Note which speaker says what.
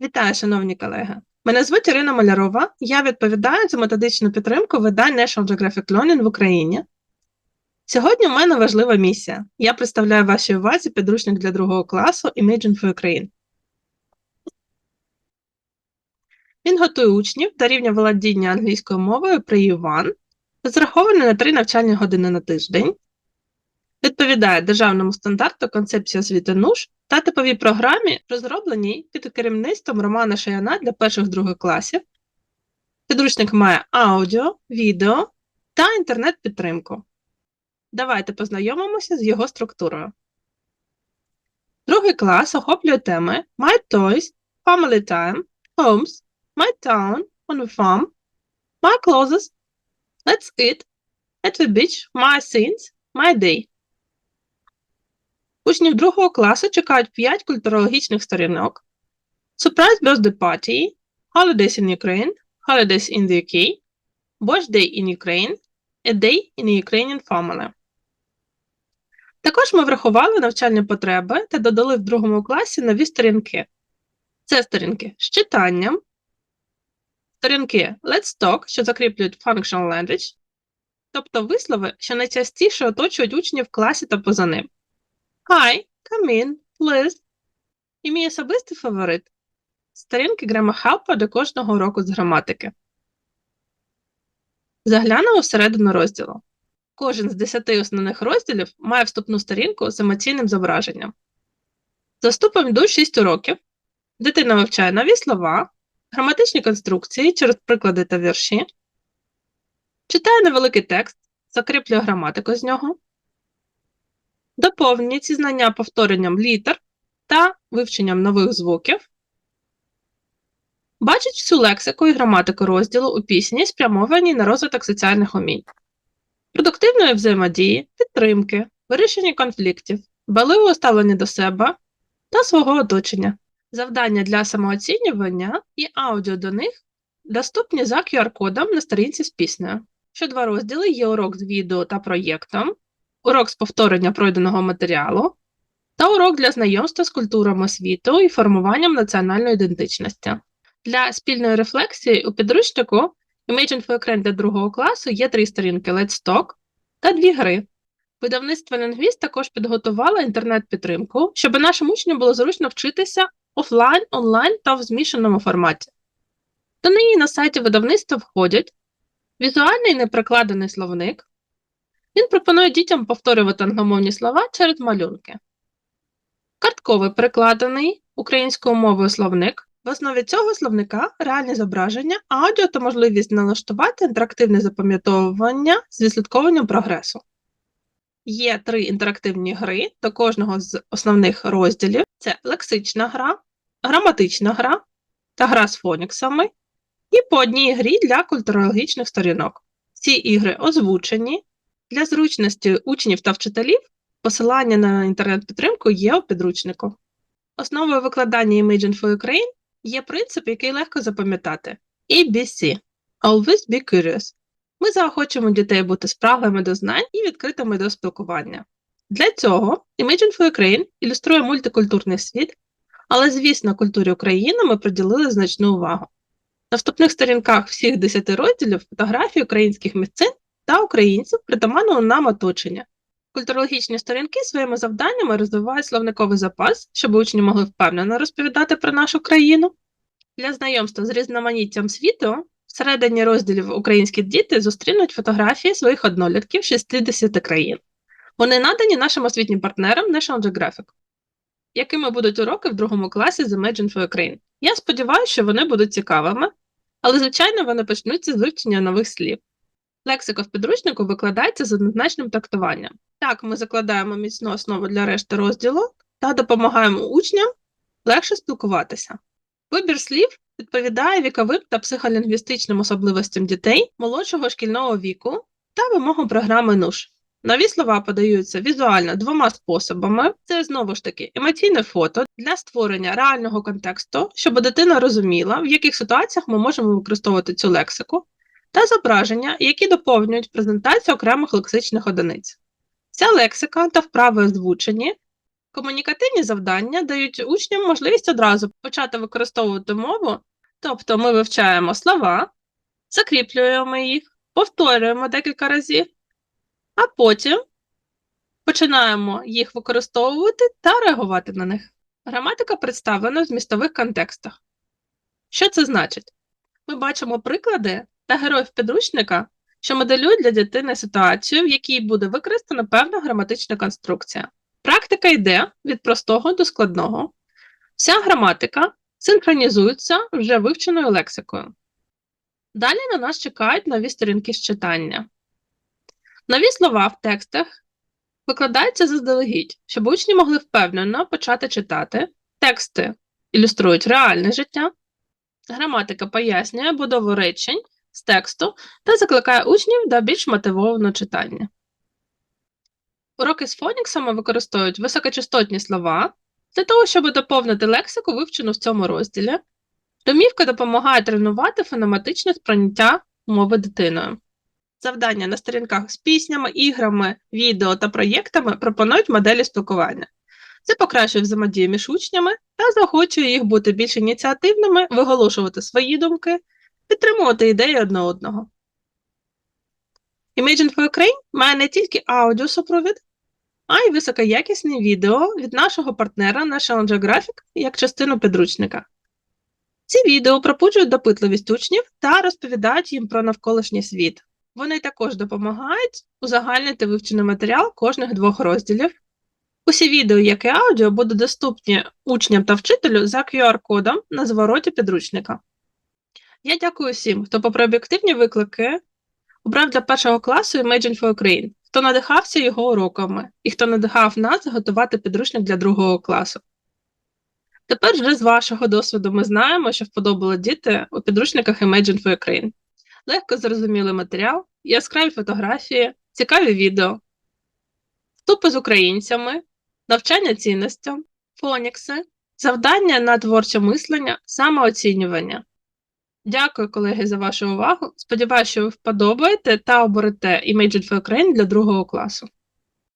Speaker 1: Вітаю, шановні колеги. Мене звуть Ірина Малярова. Я відповідаю за методичну підтримку видань National Geographic Learning в Україні. Сьогодні у мене важлива місія. Я представляю вашій увазі підручник для другого класу Imagine for Ukraine. Він готує учнів до рівня володіння англійською мовою при U1, розрахований на 3 навчальні години на тиждень, відповідає державному стандарту концепції освіти НУШ та типовій програмі, розробленій під керівництвом Романа Шаяна для перших-других класів. Підручник має аудіо, відео та інтернет-підтримку. Давайте познайомимося з його структурою. Другий клас охоплює теми My Toys, Family Time, Homes, My Town, On a Farm, My Clothes, Let's Eat, At the Beach, My Scenes, My Day. Учнів другого класу чекають 5 культурологічних сторінок. Surprise Birthday Party, Holidays in Ukraine, Holidays in the UK, Birthday in Ukraine, A Day in a Ukrainian Family. Також ми врахували навчальні потреби та додали в другому класі нові сторінки. Це сторінки з читанням, сторінки Let's Talk, що закріплюють Functional Language, тобто вислови, що найчастіше оточують учнів в класі та поза ним. Hi, come in. І мій особистий фаворит сторінки грамахелпа до кожного уроку з граматики. Заглянемо всередину розділу. Кожен з 10 основних розділів має вступну сторінку з емоційним зображенням. За вступом йдуть 6 уроків. Дитина вивчає нові слова, граматичні конструкції через приклади та вірші, читає невеликий текст, закріплює граматику з нього, доповнює ці знання повторенням літер та вивченням нових звуків, бачить всю лексику і граматику розділу у пісні, спрямованій на розвиток соціальних умінь, продуктивної взаємодії, підтримки, вирішення конфліктів, баливого ставлення до себе та свого оточення. Завдання для самооцінювання і аудіо до них доступні за QR-кодом на сторінці з піснею. Що два розділи є урок з відео та проєктом, урок з повторення пройденого матеріалу та урок для знайомства з культурами світу і формуванням національної ідентичності. Для спільної рефлексії у підручнику Imagine for Ukraine для другого класу є три сторінки Let's Talk та дві гри. Видавництво Лінгвіст також підготувало інтернет-підтримку, щоб нашим учням було зручно вчитися офлайн, онлайн та в змішаному форматі. До неї на сайті видавництва входять візуальний неприкладений словник, він пропонує дітям повторювати англомовні слова через малюнки. Картковий перекладений українською мовою словник. В основі цього словника реальні зображення, аудіо та можливість налаштувати інтерактивне запам'ятовування з відслідковуванням прогресу. Є три інтерактивні гри до кожного з основних розділів: це лексична гра, граматична гра та гра з фоніксами, і по одній грі для культурологічних сторінок. Ці ігри озвучені, для зручності учнів та вчителів посилання на інтернет-підтримку є у підручнику. Основою викладання Imagine for Ukraine є принцип, який легко запам'ятати ABC Always be curious. Ми заохочуємо дітей бути спраглими до знань і відкритими до спілкування. Для цього Imagine for Ukraine ілюструє мультикультурний світ, але, звісно, культурі України ми приділили значну увагу. На вступних сторінках всіх 10 розділів фотографії українських місцин та українців притаманного нам оточення. Культурологічні сторінки своїми завданнями розвивають словниковий запас, щоб учні могли впевнено розповідати про нашу країну. Для знайомства з різноманіттям світу всередині розділів українські діти зустрінуть фотографії своїх однолітків 60 країн. Вони надані нашим освітнім партнерам National Geographic. Якими будуть уроки в другому класі з Imagine for Ukraine? Я сподіваюся, що вони будуть цікавими, але, звичайно, вони почнуться з вивчення нових слів. Лексика в підручнику викладається з однозначним трактуванням. Так, ми закладаємо міцну основу для решти розділу та допомагаємо учням легше спілкуватися. Вибір слів відповідає віковим та психолінгвістичним особливостям дітей молодшого шкільного віку та вимогам програми НУШ. Нові слова подаються візуально двома способами: це знову ж таки емоційне фото для створення реального контексту, щоб дитина розуміла, в яких ситуаціях ми можемо використовувати цю лексику та зображення, які доповнюють презентацію окремих лексичних одиниць. Ця лексика та вправи озвучені Комунікативні завдання дають учням можливість одразу почати використовувати мову, тобто ми вивчаємо слова, закріплюємо їх, повторюємо декілька разів, а потім починаємо їх використовувати та реагувати на них. Граматика представлена в змістових контекстах. Що це значить? Ми бачимо приклади та героїв підручника, що моделюють для дитини ситуацію, в якій буде використана певна граматична конструкція. Практика йде від простого до складного. Вся граматика синхронізується вже вивченою лексикою. Далі на нас чекають нові сторінки з читання. Нові слова в текстах викладаються заздалегідь, щоб учні могли впевнено почати читати. Тексти ілюструють реальне життя. Граматика пояснює будову речень з тексту та закликає учнів до більш мотивованого читання. Уроки з фоніксами використовують високочастотні слова для того, щоб доповнити лексику, вивчену в цьому розділі. Домівка допомагає тренувати фонематичне сприйняття мови дитиною. Завдання на сторінках з піснями, іграми, відео та проєктами пропонують моделі спілкування. Це покращує взаємодію між учнями та заохочує їх бути більш ініціативними, виголошувати свої думки, підтримувати ідеї одне одного. Imagine for Ukraine має не тільки аудіосупровід, а й високоякісне відео від нашого партнера National Geographic як частину підручника. Ці відео пропуджують допитливість учнів та розповідають їм про навколишній світ. Вони також допомагають узагальнити вивчений матеріал кожних двох розділів. Усі відео, як і аудіо, будуть доступні учням та вчителю за QR-кодом на звороті підручника. Я дякую всім, хто, попри об'єктивні виклики, обрав для першого класу Imagine for Ukraine, хто надихався його уроками і хто надихав нас готувати підручник для другого класу. Тепер вже з вашого досвіду ми знаємо, що вподобали діти у підручниках Imagine for Ukraine. Легко зрозумілий матеріал, яскраві фотографії, цікаві відео, вступи з українцями, навчання цінностям, фонікси, завдання на творче мислення, самооцінювання. Дякую, колеги, за вашу увагу. Сподіваюся, що ви вподобаєте та оберете Imagine for Ukraine для другого класу.